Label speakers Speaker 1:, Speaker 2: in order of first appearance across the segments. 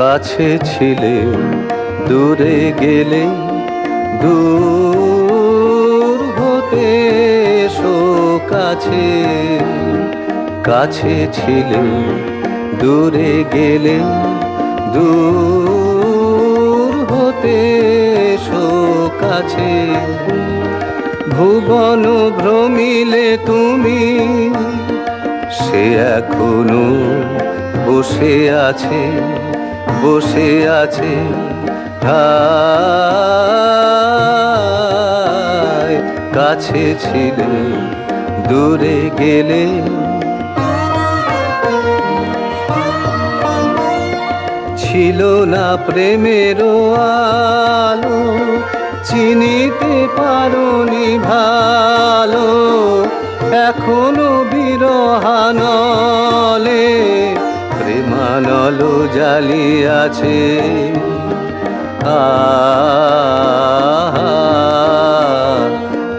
Speaker 1: কাছে ছিলে, দূরে গেলে দূর হতে এসো কাছে। কাছে ছিলে, দূরে গেলে দূর হতে এসো কাছে। ভুবন ভ্রমিলে তুমি, সে এখনও বসে আছে। বসে আছে। কাছে ছিলে, দূরে গেলে। ছিল না প্রেমের আলো, চিনিতে পারনি ভালো, এখনও বিরহানলে জালি আছে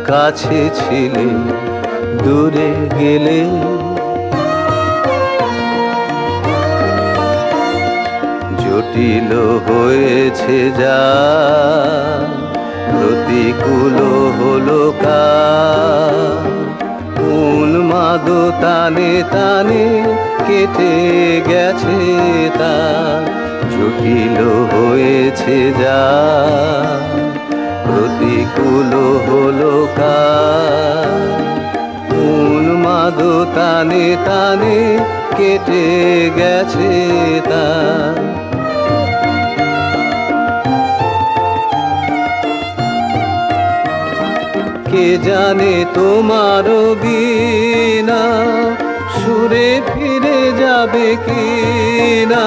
Speaker 1: কাছে ছিলে, দূরে গেলে। জটিল হয়েছে যা, প্রতিকূল হলো কা উন্মাদ তানে তানে কেটে গেছে তা, জটিল হয়েছে যা। প্রতিকূল হলো উন্মাদ তানে তানে কেটে গেছে তা। কে জানে তোমার বিনা সুরে যাবে কি না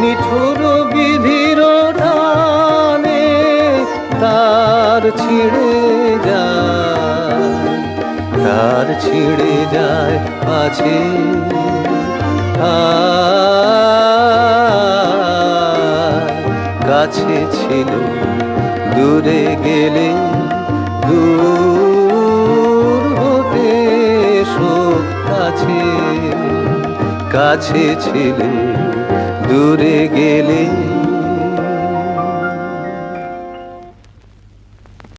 Speaker 1: নিঠুর বিধির টানে তার ছিঁড়ে যায়, তার ছিঁড়ে যায় আছে। কাছে ছিল, দূরে গেলে দূর কাছে ছিলে দূরে গেলে